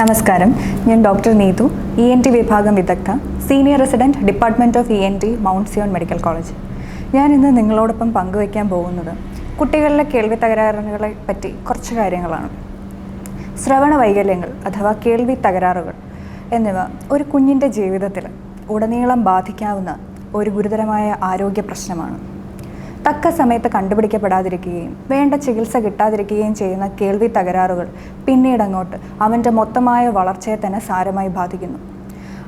നമസ്കാരം. ഞാൻ doctor Neethu E N T വിഭാഗം വിദഗ്ധ senior resident department of E N T Mount Zion medical college. ഞാൻ ഇന്ന് നിങ്ങളോടൊപ്പം പങ്കുവയ്ക്കാൻ പോകുന്നത് കുട്ടികളിലെ കേൾവി തകരാറുകളെ പറ്റി കുറച്ച് കാര്യങ്ങളാണ്. ശ്രവണ വൈകല്യങ്ങൾ അഥവാ കേൾവി തകരാറുകൾ എന്നിവ ഒരു കുഞ്ഞിന്റെ ജീവിതത്തിൽ ഉടനീളം ബാധിക്കാവുന്ന ഒരു ഗുരുതരമായ ആരോഗ്യ പ്രശ്നമാണ്. തക്ക സമയത്ത് കണ്ടുപിടിക്കപ്പെടാതിരിക്കുകയും വേണ്ട ചികിത്സ കിട്ടാതിരിക്കുകയും ചെയ്യുന്ന കേൾവി തകരാറുകൾ പിന്നീട് അങ്ങോട്ട് അവന്റെ മൊത്തമായ വളർച്ചയെ തന്നെ സാരമായി ബാധിക്കുന്നു.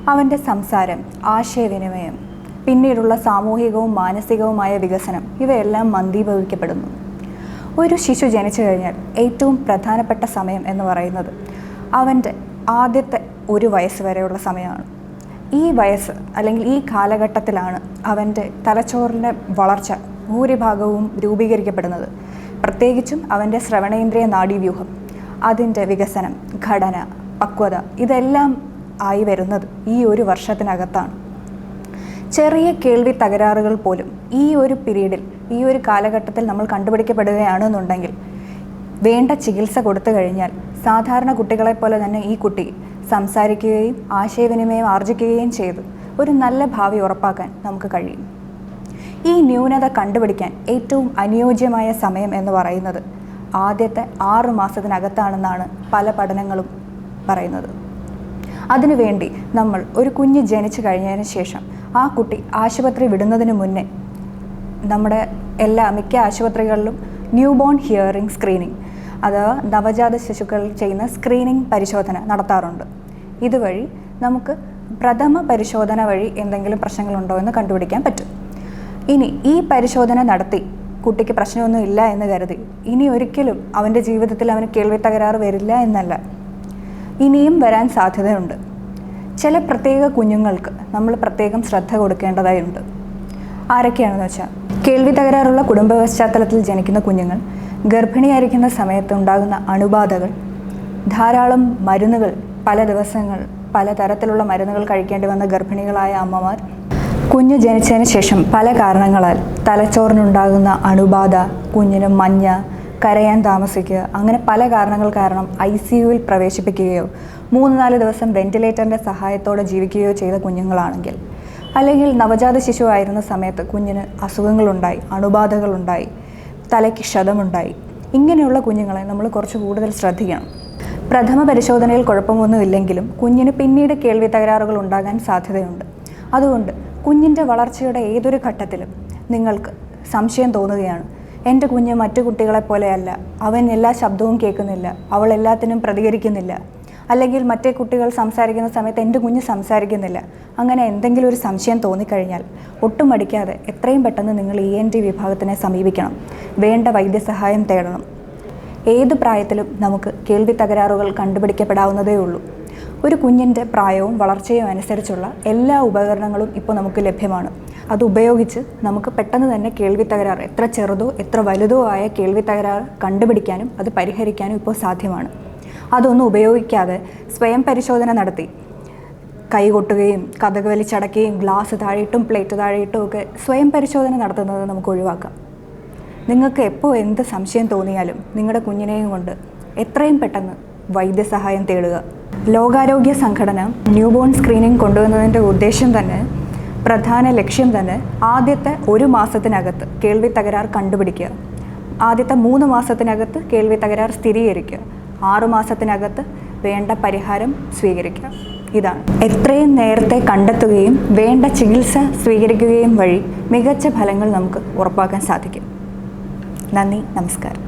അവന്റെ സംസാരം ആശയവിനിമയം പിന്നീടുള്ള സാമൂഹികവും മാനസികവുമായ വികസനം ഇവയെല്ലാം മന്ദീഭവിക്കപ്പെടുന്നു. ഒരു ശിശു ജനിച്ചു കഴിഞ്ഞാൽ ഏറ്റവും പ്രധാനപ്പെട്ട സമയം എന്ന് പറയുന്നത് അവന്റെ ആദ്യത്തെ ഒരു വയസ്സ് വരെയുള്ള സമയമാണ്. ഈ വയസ്സ് അല്ലെങ്കിൽ ഈ കാലഘട്ടത്തിലാണ് അവന്റെ തലച്ചോറിന്റെ വളർച്ച ഭൂരിഭാഗവും രൂപീകരിക്കപ്പെടുന്നത്. പ്രത്യേകിച്ചും അവന്റെ ശ്രവണേന്ദ്രിയ നാഡീവ്യൂഹം അതിന്റെ വികസനം ഘടന പക്വത ഇതെല്ലാം ആയി വരുന്നത് ഈ ഒരു വർഷത്തിനകത്താണ്. ചെറിയ കേൾവി തകരാറുകൾ പോലും ഈ ഒരു പീരീഡിൽ ഈ ഒരു കാലഘട്ടത്തിൽ നമ്മൾ കണ്ടുപിടിക്കപ്പെടുകയാണെന്നുണ്ടെങ്കിൽ വേണ്ട ചികിത്സ കൊടുത്തു കഴിഞ്ഞാൽ സാധാരണ കുട്ടികളെ പോലെ തന്നെ ഈ കുട്ടി സംസാരിക്കുകയും ആശയവിനിമയം ആർജിക്കുകയും ചെയ്ത് ഒരു നല്ല ഭാവി ഉറപ്പാക്കാൻ നമുക്ക് കഴിയും. ഈ ന്യൂനത കണ്ടുപിടിക്കാൻ ഏറ്റവും അനുയോജ്യമായ സമയം എന്ന് പറയുന്നത് ആദ്യത്തെ ആറു മാസത്തിനകത്താണെന്നാണ് പല പഠനങ്ങളും പറയുന്നത്. അതിനുവേണ്ടി നമ്മൾ ഒരു കുഞ്ഞ് ജനിച്ചു കഴിഞ്ഞതിന് ശേഷം ആ കുട്ടി ആശുപത്രി വിടുന്നതിന് മുന്നേ നമ്മുടെ എല്ലാ മിക്ക ആശുപത്രികളിലും ന്യൂ ബോൺ ഹിയറിംഗ് സ്ക്രീനിങ് അഥവാ നവജാത ശിശുക്കൾ ചെയ്യുന്ന സ്ക്രീനിങ് പരിശോധന നടത്താറുണ്ട്. ഇതുവഴി നമുക്ക് പ്രഥമ പരിശോധന വഴി എന്തെങ്കിലും പ്രശ്നങ്ങളുണ്ടോ എന്ന് കണ്ടുപിടിക്കാൻ പറ്റും. ഇനി ഈ പരിശോധന നടത്തി. കുട്ടിക്ക് പ്രശ്നമൊന്നും ഇല്ല എന്ന് കരുതി. ഇനി ഒരിക്കലും അവന്റെ ജീവിതത്തിൽ അവന് കേൾവി തകരാറ് വരില്ല എന്നല്ല. ഇനിയും വരാൻ സാധ്യതയുണ്ട്. ചില പ്രത്യേക കുഞ്ഞുങ്ങൾക്ക് നമ്മൾ പ്രത്യേകം ശ്രദ്ധ കൊടുക്കേണ്ടതായുണ്ട് ആരൊക്കെയാണെന്ന് വെച്ചാൽ കേൾവി തകരാറുള്ള കുടുംബ പശ്ചാത്തലത്തിൽ ജനിക്കുന്ന കുഞ്ഞുങ്ങൾ ഗർഭിണിയായിരിക്കുന്ന സമയത്ത് ഉണ്ടാകുന്ന അണുബാധകൾ ധാരാളം മരുന്നുകൾ പല ദിവസങ്ങൾ പലതരത്തിലുള്ള മരുന്നുകൾ കഴിക്കേണ്ടി വന്ന ഗർഭിണികളായ അമ്മമാർ കുഞ്ഞ് ജനിച്ചതിന് ശേഷം പല കാരണങ്ങളാൽ തലച്ചോറിനുണ്ടാകുന്ന അണുബാധ കുഞ്ഞിന് മഞ്ഞ കരയാൻ താമസിക്കുക അങ്ങനെ പല കാരണങ്ങൾ കാരണം ഐ സി യുവിൽ പ്രവേശിപ്പിക്കുകയോ മൂന്ന് നാല് ദിവസം വെന്റിലേറ്ററിന്റെ സഹായത്തോടെ ജീവിക്കുകയോ ചെയ്ത കുഞ്ഞുങ്ങളാണെങ്കിൽ. അല്ലെങ്കിൽ നവജാത ശിശു ആയിരുന്ന സമയത്ത് കുഞ്ഞിന് അസുഖങ്ങളുണ്ടായി അണുബാധകളുണ്ടായി തലയ്ക്ക് ക്ഷതമുണ്ടായി. ഇങ്ങനെയുള്ള കുഞ്ഞുങ്ങളെ നമ്മൾ കുറച്ച് കൂടുതൽ ശ്രദ്ധിക്കണം. പ്രഥമ പരിശോധനയിൽ കുഴപ്പമൊന്നുമില്ലെങ്കിലും കുഞ്ഞിന് പിന്നീട് കേൾവി തകരാറുകൾ ഉണ്ടാകാൻ സാധ്യതയുണ്ട്. അതുകൊണ്ട് കുഞ്ഞിന്റെ വളർച്ചയുടെ ഏതൊരു ഘട്ടത്തിലും നിങ്ങൾക്ക് സംശയം തോന്നുകയാണ്. എന്റെ കുഞ്ഞ് മറ്റു കുട്ടികളെ പോലെയല്ല. അവൻ എല്ലാ ശബ്ദവും കേൾക്കുന്നില്ല. അവൾ എല്ലാത്തിനും പ്രതികരിക്കുന്നില്ല. അല്ലെങ്കിൽ മറ്റേ കുട്ടികൾ സംസാരിക്കുന്ന സമയത്ത് എന്റെ കുഞ്ഞ് സംസാരിക്കുന്നില്ല. അങ്ങനെ എന്തെങ്കിലും ഒരു സംശയം തോന്നിക്കഴിഞ്ഞാൽ ഒട്ടും മടിക്കാതെ എത്രയും പെട്ടെന്ന് നിങ്ങൾ ഇ എൻ ടി വിഭാഗത്തിനെ സമീപിക്കണം. വേണ്ട വൈദ്യസഹായം തേടണം. ഏത് പ്രായത്തിലും നമുക്ക് കേൾവി തകരാറുകൾ കണ്ടുപിടിക്കപ്പെടാവുന്നതേ ഉള്ളൂ. ഒരു കുഞ്ഞിന്റെ പ്രായവും വളർച്ചയും അനുസരിച്ചുള്ള എല്ലാ ഉപകരണങ്ങളും ഇപ്പോൾ നമുക്ക് ലഭ്യമാണ്. അത് ഉപയോഗിച്ച് നമുക്ക് പെട്ടെന്ന് തന്നെ കേൾവി തകരാർ എത്ര ചെറുതോ എത്ര വലുതോ ആയ കേൾവി തകരാർ കണ്ടുപിടിക്കാനും അത് പരിഹരിക്കാനും ഇപ്പോൾ സാധ്യമാണ്. അതൊന്നും ഉപയോഗിക്കാതെ സ്വയം പരിശോധന നടത്തി. കൈ കൊട്ടുകയും കഥക് വലിച്ചടക്കുകയും ഗ്ലാസ് താഴെയിട്ടും പ്ലേറ്റ് താഴെയിട്ടും ഒക്കെ സ്വയം പരിശോധന നടത്തുന്നത് നമുക്ക് ഒഴിവാക്കാം. നിങ്ങൾക്ക് എപ്പോൾ എന്ത് സംശയം തോന്നിയാലും നിങ്ങളുടെ കുഞ്ഞിനെയും കൊണ്ട് എത്രയും പെട്ടെന്ന് വൈദ്യസഹായം തേടുക. ലോകാരോഗ്യ സംഘടന ന്യൂബോൺ സ്ക്രീനിങ് കൊണ്ടുവന്നതിന്റെ ഉദ്ദേശം തന്നെ പ്രധാന ലക്ഷ്യം തന്നെ ആദ്യത്തെ ഒരു മാസത്തിനകത്ത് കേൾവി തകരാർ കണ്ടുപിടിക്കുക. ആദ്യത്തെ മൂന്ന് മാസത്തിനകത്ത് കേൾവി തകരാർ സ്ഥിരീകരിക്കുക. ആറു മാസത്തിനകത്ത് വേണ്ട പരിഹാരം സ്വീകരിക്കുക. ഇതാണ്. എത്രയും നേരത്തെ കണ്ടെത്തുകയും വേണ്ട ചികിത്സ സ്വീകരിക്കുകയും വഴി മികച്ച ഫലങ്ങൾ നമുക്ക് ഉറപ്പാക്കാൻ സാധിക്കും. നന്ദി നമസ്കാരം.